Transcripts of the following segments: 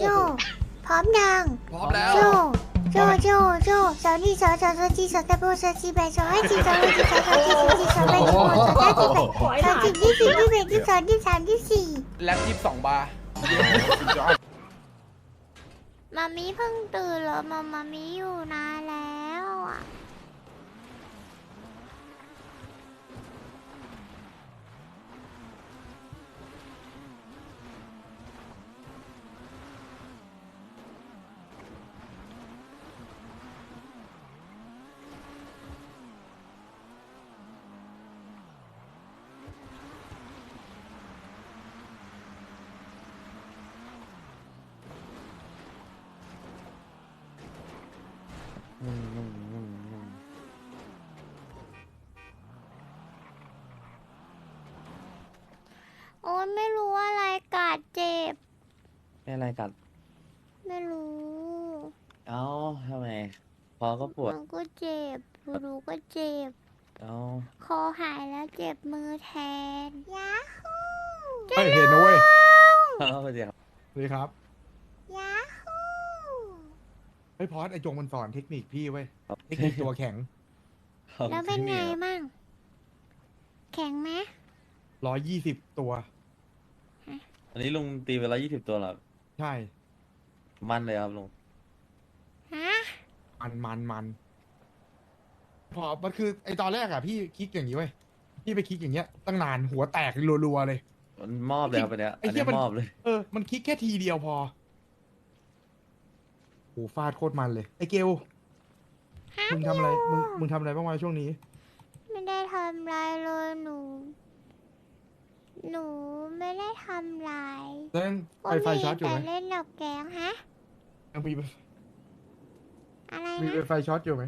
โจ พร้อมยัง พร้อมแล้ว โจ โจ โจ โจสาวนี่สาวสาวสาวจีสาวตะโบสาวจีแบสาวให้จีสาวให้จีสาวสาวจีสาวจีสาวแบสาวสาวจีแบสาวจีที่สี่ที่แบที่สองที่สามที่สี่แล็บยี่สิบสองบาร์มามีเพิ่งตื่นแล้วมามามีอยู่นานแล้วอะ โอ้ยไม่รู้อะไรกัดเจ็บ ไม่อะไรกัด ไม่รู้เอ้าทำไมพอก็ปวด มันก็เจ็บรู้ก็เจ็บ เอ้าคอหายแล้วเจ็บมือแทนยาฮูเฮ้ยเห็นนะเว้ยเอ้าเดี๋ยวสวัสดีครับ เฮ้ยพอดไอจงมันสอนเทคนิคพี่เว้ยเทคนิคตัวแข็งแล้วเป็นไงมั่ง แข็งไหมร้อยยี่สิบตัว อันนี้ลุงตีไปแล้วยี่สิบตัวเหรอใช่ มันเลยครับลุง ฮะ มันมันมันพอมันคือไอตอนแรกอะพี่คลิกอย่างนี้เว้ยพี่ไปคลิกอย่างเงี้ยตั้งนานหัวแตกรัวๆเลย มันมอบเลยครับอันเนี้ยไอ้อันเหี้เนี้ยยมัน มอบเลย เออมันคลิกแค่ทีเดียวพอ โหฟาดโคตรมันเลย ไอเกลฮะมึงทำอะไรมึงพี่โมึงทำอะไรบ้างวะช่วงนี้ ไม่ได้ทำอะไรเลยหนู หนูไม่ได้ทำอะไรแล้วยังก็ไฟไฟมีช็อตอยู่แต่ไหมเล่นดับแกงฮะ ยังมีอะไรมีนะไฟช็อตอยู่ไหม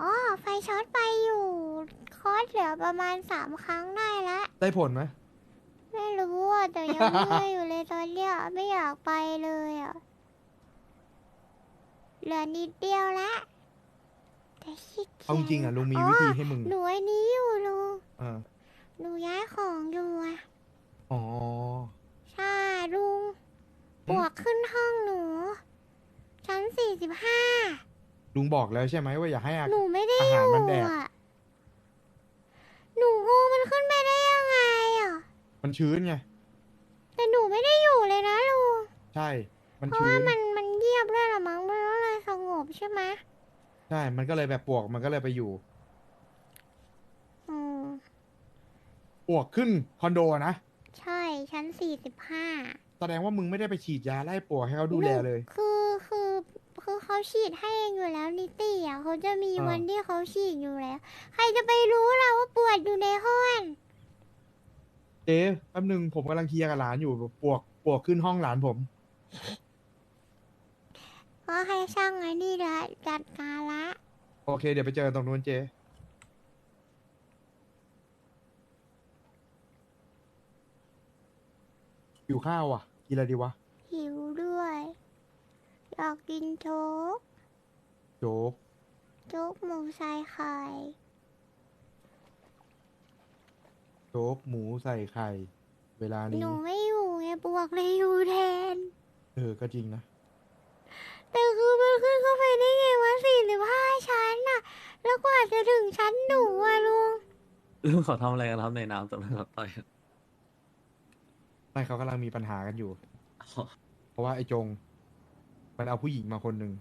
อ๋อไฟช็อตไปอยู่ คอร์สเหลือประมาณสามครั้งได้ละ ได้ผลไหมไม่รู้อะแต่ยังเมื่อยอยู่เลยตอนเนี้ยไม่อยากไปเลยอะ เหลือนิดเดียวละแต่ขี้เกียจเอาจริงๆอะลุงมีวิธีให้มึงหนูไอ้นี้อยู่ลุงเออหนูย้ายของอยู่อะอ๋อ ใช่ลุงปวกขึ้นห้องหนู ชั้นสี่สิบห้าลุงบอกแล้วใช่ไหมว่าอย่าให้อาหนูไม่ได้ออาหารยู่มันแดกอะหนูงงมันขึ้นไปได้ยังไงอะมันชื้นไงแต่หนูไม่ได้อยู่เลยนะลุงใช่ มันเพราะชื้ว่านมัน บใช่ไหมใช่ มันก็เลยแบบปวก มันก็เลยไปอยู่ อืม ปวกขึ้นคอนโดอะนะ ใช่ชั้นสี่สิบห้า แสดงว่ามึงไม่ได้ไปฉีดยาไล่ปวกให้เขาดูแลเลย คือคือคือเขาฉีดให้เองอยู่แล้วนิตี้อะเขาจะมีอ่า วันที่เขาฉีดอยู่แล้ว ใครจะไปรู้เราว่าปวดอยู่ในห้องเจ๊แป๊บนึงผมกำลังเคลียร์กับหลานอยู่ ปวก ปวกขึ้นห้องหลานผม ก็ให้ช่างไอ้นี่ละจัดการละ โอเค เดี๋ยวไปเจอกันตรงนู้นเจ๊อยู่ข้าวอะ กินอะไรดีวะ หิวด้วย อยากกินโจ๊กโจ๊ก โจ๊กหมูใส่ไข่โจ๊กหมูใส่ไข่ เวลาหนี้ นูไม่อยู่ไงบวกเลยอยู่แทน เออ ก็จริงนะ แต่คือมันขึ้นเข้าไปได้ไงวะสี่หรือห้าชั้นน่ะ แล้วกว่าจะถึงชั้นหนูอะลุงลุงเขาทำอะไรกันครับในน้ำตอนนั้นครับต่อยกันไม่เขากำลังมีปัญหากันอยู่เพราะว่าไอ้จง มันเอาผู้หญิงมาคนหนึ่ง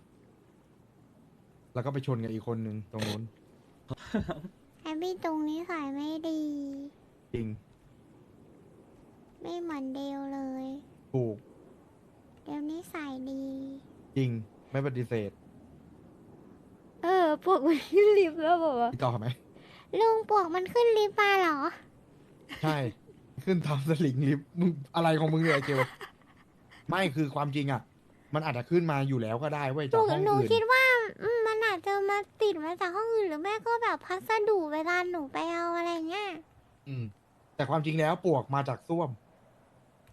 แล้วก็ไปชนกับอีกคนหนึ่งตรงนู้นไอ้พี่ตรงนี้ขายไม่ดี จริงไม่เหมือนเดวเลย ถูก เดวนี้ใส่ดี จริงไม่ปฏิเสธเออปวกมันขึ้นลิฟต์แล้วบอกว่าพี่ต่อไหมลุงปวกมันขึ้นลิฟต์มาเหรอ ใช่ ขึ้นทำสลิงลิฟต์มึงอะไรของมึงเนี่ยไอ้เกลไม่คือความจริงอะ มันอาจจะขึ้นมาอยู่แล้วก็ได้เว้ยหจากนูห้องหนูอื่นคิดว่าอืมมันอาจจะมาติดมาจากห้องอื่นหรือแม่ก็แบบพัสดุเวลาหนูไปเอาอะไรเงี้ยอืมแต่ความจริงแล้วปวกมาจากส้วม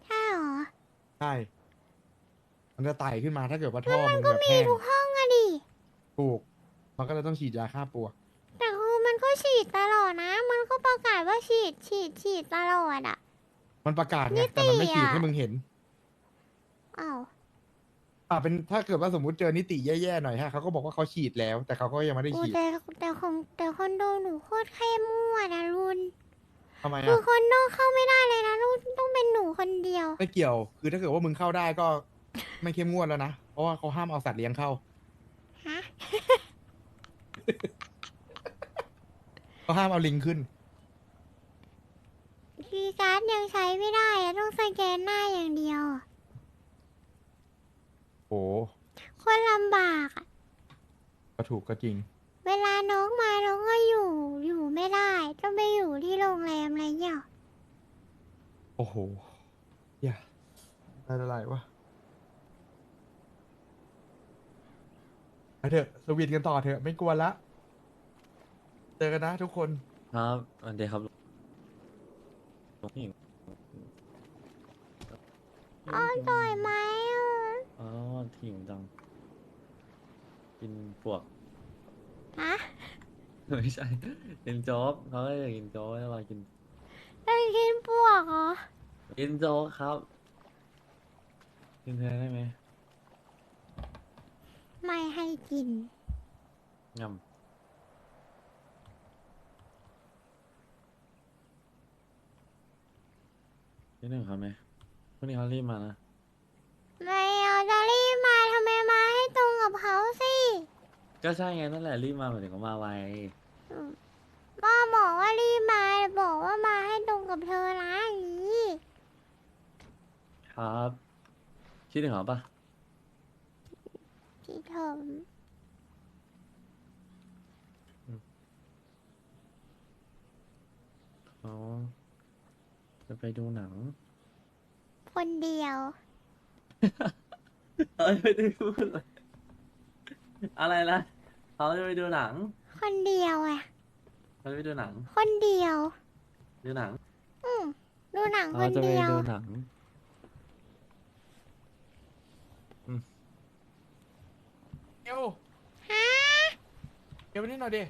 ใช่เหรอ ใช่ มันจะไต่ขึ้นมาถ้าเกิดว่าท่อมันก็แบบมีแห้งทุกห้องอะดิ ถูกมันก็เลยต้องฉีดยาฆ่าปวก แต่คือมันก็ฉีดตลอดนะ มันก็ประกาศว่าฉีดฉีดฉีดตลอดอะ มันประกาศนิไงติแต่มันไม่ฉีดอะให้มึงเห็น อ้าว อ่าเป็นถ้าเกิดว่าสมมติเจอนิติแย่ๆหน่อยฮะเขาก็บอกว่าเขาฉีดแล้ว แต่เขาก็ยังไม่ได้โอ้ฉีด แต่แต่ของแต่คอนโดหนูโคตรเข้มงวดนะรุนทำไมคืออะคอนโดเข้าไม่ได้เลยนะรุนต้องเป็นหนูคนเดียว ไม่เกี่ยว คือถ้าเกิดว่ามึงเข้าได้ก็ ไม่เข้มงวดแล้วนะ เพราะว่าเขาห้ามเอาสัตว์เลี้ยงเข้าฮะ เขาห้ามเอาลิงขึ้น คีย์การ์ดยังใช้ไม่ได้อะต้องสแกนหน้าอย่างเดียวอะโอ้โคนลำบากอะก็ถูกก็จริง เวลาน้องมาน้องก็อยู่ อยู่ไม่ได้ ต้องไปอยู่ที่โรงแรมอะไรอย่างเงี้ยโอ้โหอย่าได้อะไรวะไป เถอะสวีทกันต่อเถอะไม่กลัวละ เจอกันนะทุกคน ครับวันเดียวครับลุงผู้หญิงอ๋อต่อยไหมอะอ๋อถิงจัง กินปวก ฮะไม่ใช่กินโจ๊กเขาก็อยากกินโจ๊กแล้วมากินต้องกินปวกเหรอ กินโจ๊กครับ กินแทนได้ไหม ไม่ให้กิน งำนิดหนึ่งครับไหมพรุ่งนี้เขารีบมานะ ไม่เอาจะรีบมาทำไมมาให้ตรงกับเขาสิก็ใช่ไงนั่นแหละรีบมาหมายถึงเขามาไวอืมป้าบอกว่ารีบมาบอกว่ามาให้ตรงกับเธอนะอย่างนี้ ครับ คิดถึงเขาปะ พี่เธอเขาจะไปดูหนัง คนเดียวเอ้ยไม่ได้พูดเลยอะไรนะเขาจะไปดูหนัง คนเดียวอะเขาจะไปดูหนัง คนเดียว ดูหนัง อืมดูหนังคเขานจะไปเดียว ดูหนัง เอวฮะเอวนี่หน่อยดิ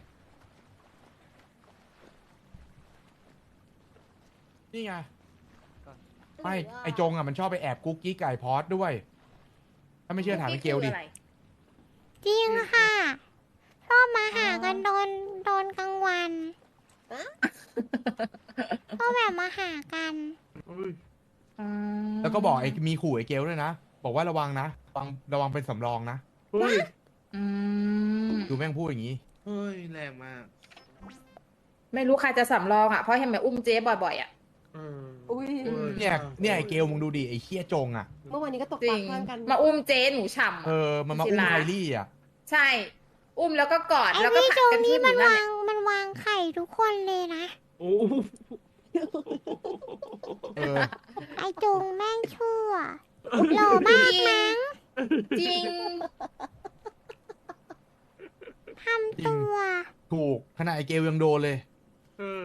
นี่ไง ไม่ ไอจงอะมันชอบไปแอบกุ๊กกี้ไก่พอดด้วย ถ้าไม่เชื่อถามไอเกลดิ จริงค่ะชอบมาหากันตอนตอนกลางวันชอบแบบมาหากัน แล้วก็บอกไอ้มีขู่ไอ้เกลด้วยนะ บอกว่าระวังนะ ระวังระวังเป็นสำรองนะ เฮ้ย อืมดูแม่งพูดอย่างนี้ เฮ้ยแรงมากไม่รู้ใครจะสำรองอะ เพราะเห็นแบบอุ้มเจ๊บ่อยๆอะ เอออุ้ยออเนี่ยใช่เนี่ยไอ้เกลมึงดูดิไอ้เคี้ยจงอะ เมื่อวานนี้ก็ตกจปริลางข้างกันมาอุ้มเจ๊หนูฉ่ำเออะ อ มันมาอุ้มศิลา ไคลี่อะ ใช่ อุ้มแล้วก็กอดไอ้แล้วก็พี่ผัโจดงกันนี่ที่อมันยู่นั่นวาแหละงมันวางไข่ทุกคนเลยนะ โอ้เออ ไอ้จงแม่งชั่วหล่อมากมั้งจริง ทำตัวถูกขนาดไอ้เกลยังโดนเลยเออ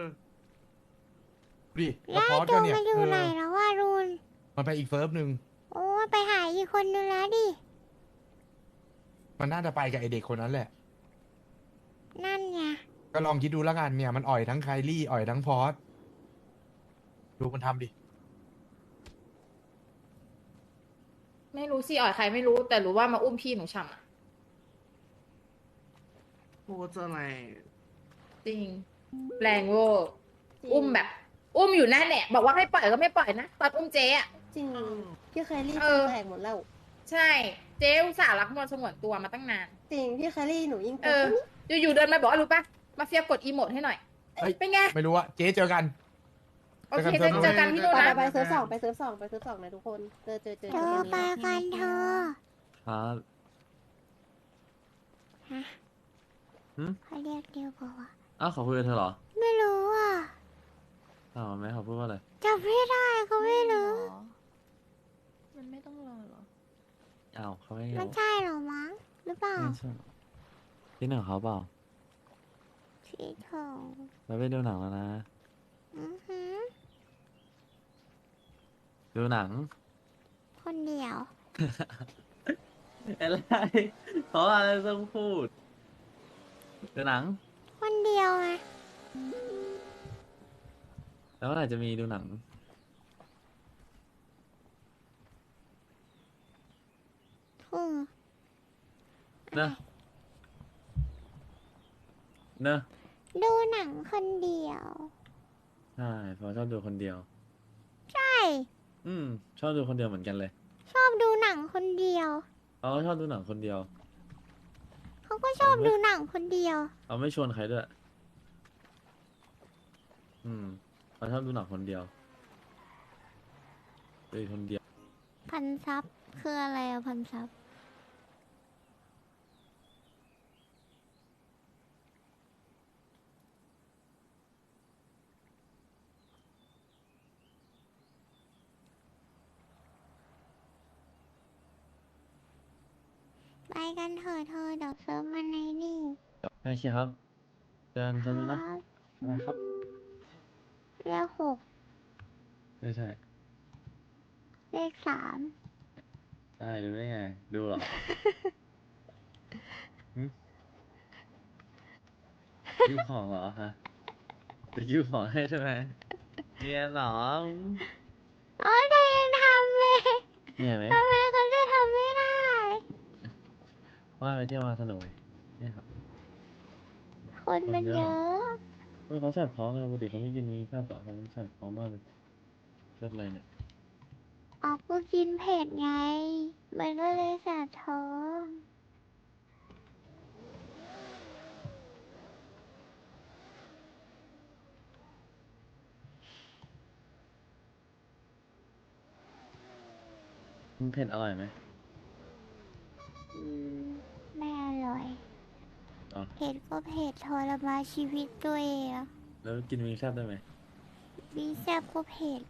ดูดิแล้แล้ววพอไอ้สจก็งเนี่ยมันอยู่เอไหนอแล้วว่ารุนมันไปอีกเซิร์ฟหนึ่งโอ้ไปหาอีกคนนึงแล้วดิ มันน่าจะไปกับไอเด็กคนนั้นแหละ นั่นไงก็ลองคิดดูแล้วกันเนี่ยมันอ่อยทั้งไคลี่อ่อยทั้งพอสดูมันทำดิ ไม่รู้สิอ่อยใครไม่รู้แต่รู้ว่ามาอุ้มพี่หนูฉ่ำอะ โคตรอะไรจริงแรงเวอร์อุ้มแบบ อุ้มอยู่นั่นแหละ บอกว่าให้ปล่อยก็ไม่ปล่อยนะตอนอุ้มเจ๊อะ จริงพี่เคลลี่เออ แตกหมดแล้ว ใช่ เจ๊อุตส่าห์รักมวลสงวนตัวมาตั้งนาน จริงพี่เคลลี่หนูยิ่งเอออยู่ๆเดินมาบอกว่ารู้ปะมาเฟียกดอีโมดให้หน่อย เฮ้ย เป็นไง ไม่รู้อะเจ๊เจอกัน โอเคเจอกันจะเจอกันที่นู่นไปนะไปไปเซิร์ฟสองไปเซิร์ฟสองไปเซิร์ฟสองนะทุกคน เจอเจอเจอเจอปลากันเธอครับฮะ หืมเขาเรียกเดียวบอกว่าอ้าวเขาคุยกับเธอเหรอไม่รู้อะอ้าวไม่เขาพูดว่าอะไรจำไม่ได้เขาไม่รู้ มันไม่ต้องรอเหรอ อ้าวเขาไม่มันรู้ใช่เหรอมั้งหรือเปล่าไม่ใช่คิดถึงเขาเปล่าสีทองแล้วไปดูหนังแล้วนะอือหือดูหนังคนเดียวอะไรเขาอะไรต้องพูด ดูหนัง คนเดียวไงแล้วเมื่อไหร่จะมีดูหนังอืมเนอะเนอะดูหนังคนเดียว ใช่เพราะชอบดูคนเดียว ใช่ อืม ชอบดูคนเดียวเหมือนกันเลยชอบดูหนังคนเดียวเขาก็ชอบดูหนังคนเดียวเขา ก็ชอบดูหนังคนเดียวเขาไม่ชวนใครด้วย อืมเขาชอบดูหนังคนเดียวดูคนเดียว พันซับคืออะไรอะพันซับ ไปกันเถอะเธอเดี๋ยวเซิร์ฟมันในนี่โอเคครับเดินคเดินรันะบนะครับเลขหกไม่ใช่เลขสามได้ดูได้ไง ดูเหรอหึยิ้วของเหรอฮะจะยิ้วของให้ใช่ไหมเนี่ยเหรอ โอ้ยเธอยังทำเลยเนี่ยไหมทำไมเขาจะทำไม่ได้ ว่าไปเที่ยวมาสนุกไหมเนี่ยครับคนมันเยอะเฮ้ยเขาแสบท้องเลยปกติเขาไม่กินนี้ข้าวต่อเขาแสบท้องมากเลยเรื่องอะไรเนี่ยออกก็กินเผ็ดไง มันก็เลยแสบท้องมันเผ็ดอร่อยไหมอืมไม่อร่อยอ๋อเผ็ดก็เผ็ดทรมานชีวิตตัวเองแล้วกินวิงแซ่บได้ไหมวิงแซ่บก็เผ็ด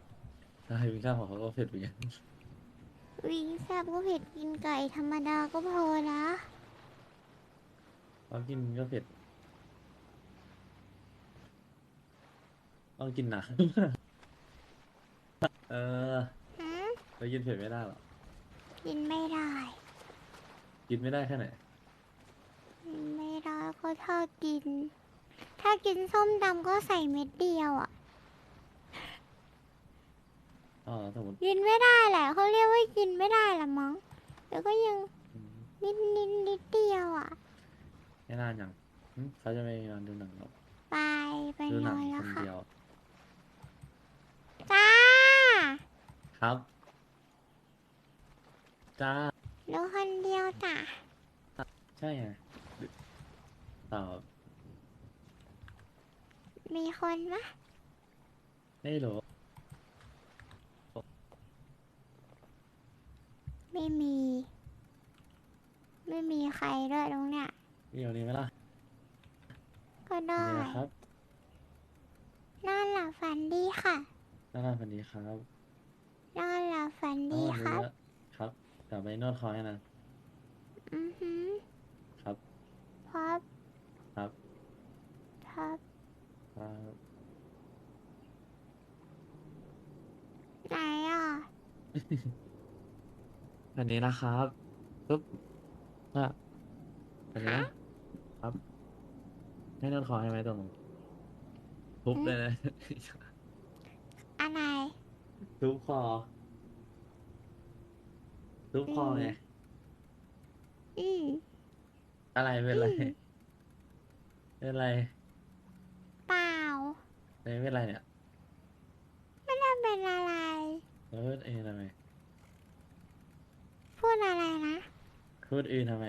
ใช่วิงแซ่บของเขาก็เผ็ดเหมือนกันวิงแซ่บก็เผ็ดกินไก่ธรรมดาก็พอนะเขากินก็เผ็ดต้องกินหนักเออฮะแล้วกินเผ็ดไม่ได้หรอกินไม่ได้ กินไม่ได้แค่ไหนกิน ไม่ได้ก็ถ้ากิน ถ้ากินส้มตำก็ใส่เม็ดเดียวอะ อ๋อสมมติกินไม่ได้แหละเขาเรียกว่ากินไม่ได้ละมั้งแล้วก็ยังอืมนิดนิดนิดเดียวอะ ไม่นานยังหึเขาจะไปนอนดูหนังหรอไปไปดูนหนัองนแล้ควนค่ะเดียว จ้า ครับ จ้าดูคนเดียวจ้ะ ใช่ไง เปล่ามีคนมะไม่รู้ ไม่มี ไม่มีใครด้วยตรงเนี้ยเดี๋ยวนี้ไหมล่ะก็ได้นี่นะครับนอนหลับฝันดีค่ะน่ารักคนนี้ครับนอนหลับฝันแล้วดีวันคนี้รับ ก็ครับเดี๋ยวไปนวดคอให้นะ อือหือครับครับ ครับ ครับครับ ไหนอะวันนี้นะครับปุ๊บอะวันนี้นะครับให้นวดคอให้ไหมตรงทุบเลยนะ อันไหน ทุบคอทุบคอไงอืม อะไรเป็นไรอืม เป็นไรเปล่าไม่เป็นไรเนี่ยไม่ได้เป็นอะไร แล้วพูดเองทำไมพูดอะไรนะพูดอื่นทำไม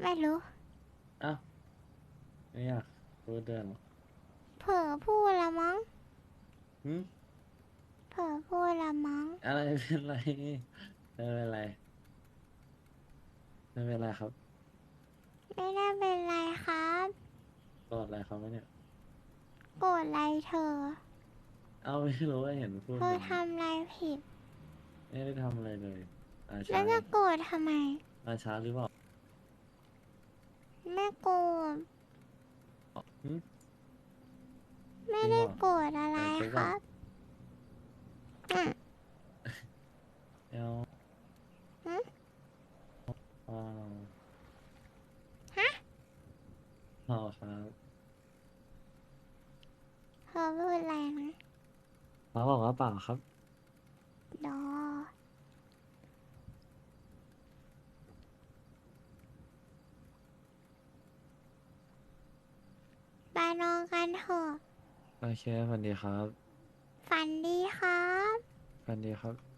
ไม่รู้อ้าวไม่อยากพูดเรื่องหรอเผลอพูดละมั้งหืมเผลอพูดละมั้งอะไรเป็นไรไม่เป็นไร ไม่เป็นไรครับไม่ได้เป็นไรครับโกรธอะไรเขาไหมเนี่ย โกรธอะไรเธอ เอาไม่รู้ว่าเห็นพูดเธอแบบนี้ทำอะไรผิด ไม่ได้ทำอะไรเลยมาแล้ช้าวจะโกรธทำไม มาช้าหรือเปล่าไม่โกรธหืมไม่ได้โกรธอะไรจริงคเปล่ารับอืม เอา หืม ว้าว ฮะ พอครับ เธอพูดอะไรนะ เขาบอกว่าเปล่า ครับดอไปนอนกันเถอะ โอเคสวัสดีครับ ฝันดีครับ สวัสดีครับ